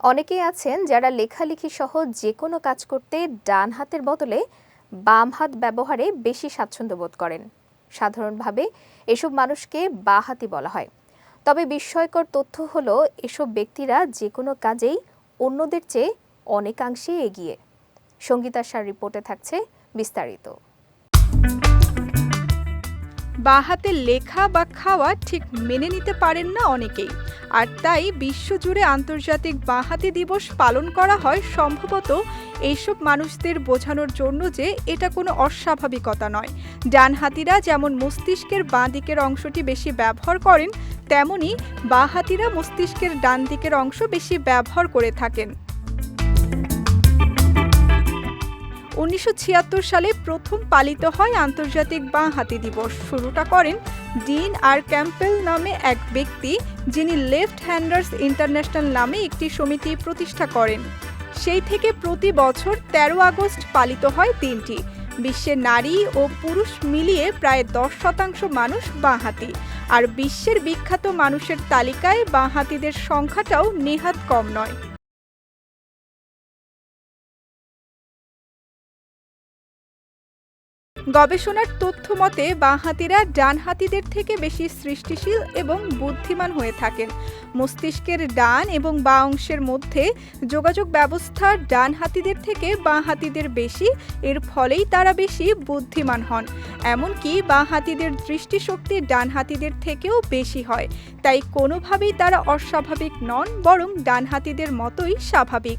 অনেকেই আছেন যারা লেখালেখি সহ যে কোনো কাজ করতে ডান হাতের বদলে বাম হাত ব্যবহারে বেশি স্বাচ্ছন্দ্য বোধ করেন। সাধারণভাবে এসব মানুষকে বাহাতি বলা হয়। তবে বিস্ময়কর তথ্য হলো, এসব ব্যক্তিরা যে কোনো কাজেই অন্যদের চেয়ে অনেকাংশে এগিয়ে। সঙ্গীতাশার রিপোর্টে থাকছে বিস্তারিত। বাহাতে লেখা বা খাওয়া ঠিক মেনে নিতে পারেন না অনেকেই। আর তাই বিশ্বজুড়ে আন্তর্জাতিক বাঁহাতি দিবস পালন করা হয় সম্ভবত এইসব মানুষদের বোঝানোর জন্য যে এটা কোনো অস্বাভাবিকতা নয়। ডানহাতিরা যেমন মস্তিষ্কের বাঁ দিকের অংশটি বেশি ব্যবহার করেন, তেমনি বাঁহাতিরা মস্তিষ্কের ডান দিকের অংশ বেশি ব্যবহার করে থাকেন। উনিশশো ছিয়াত্তর সালে প্রথম পালিত হয় আন্তর্জাতিক বাঁ হাতি দিবস। শুরুটা করেন ডিন আর ক্যাম্পেল নামে এক ব্যক্তি যিনি লেফট হ্যান্ডার্স ইন্টারন্যাশনাল নামে একটি সমিতি প্রতিষ্ঠা করেন। সেই থেকে প্রতি বছর ১৩ আগস্ট পালিত হয় দিনটি বিশ্বের নারী ও পুরুষ মিলিয়ে প্রায় দশ শতাংশ মানুষ বাঁহাতি আর বিশ্বের বিখ্যাত মানুষের তালিকায় বাঁহাতিদের সংখ্যাটাও নেহাত কম নয়। গবেষণার তথ্য মতে, বাঁহাতিরা ডানহাতিদের থেকে বেশি সৃষ্টিশীল এবং বুদ্ধিমান হয়ে থাকেন। মস্তিষ্কের ডান এবং বাঁ অংশের মধ্যে যোগাযোগ ব্যবস্থা ডানহাতিদের থেকে বাঁহাতিদের বেশি, এর ফলেই তারা বেশি বুদ্ধিমান হন। এমনকি বাঁহাতিদের দৃষ্টিশক্তি ডানহাতিদের থেকেও বেশি হয়। তাই কোনোভাবেই তারা অস্বাভাবিক নন, বরং ডানহাতিদের মতোই স্বাভাবিক।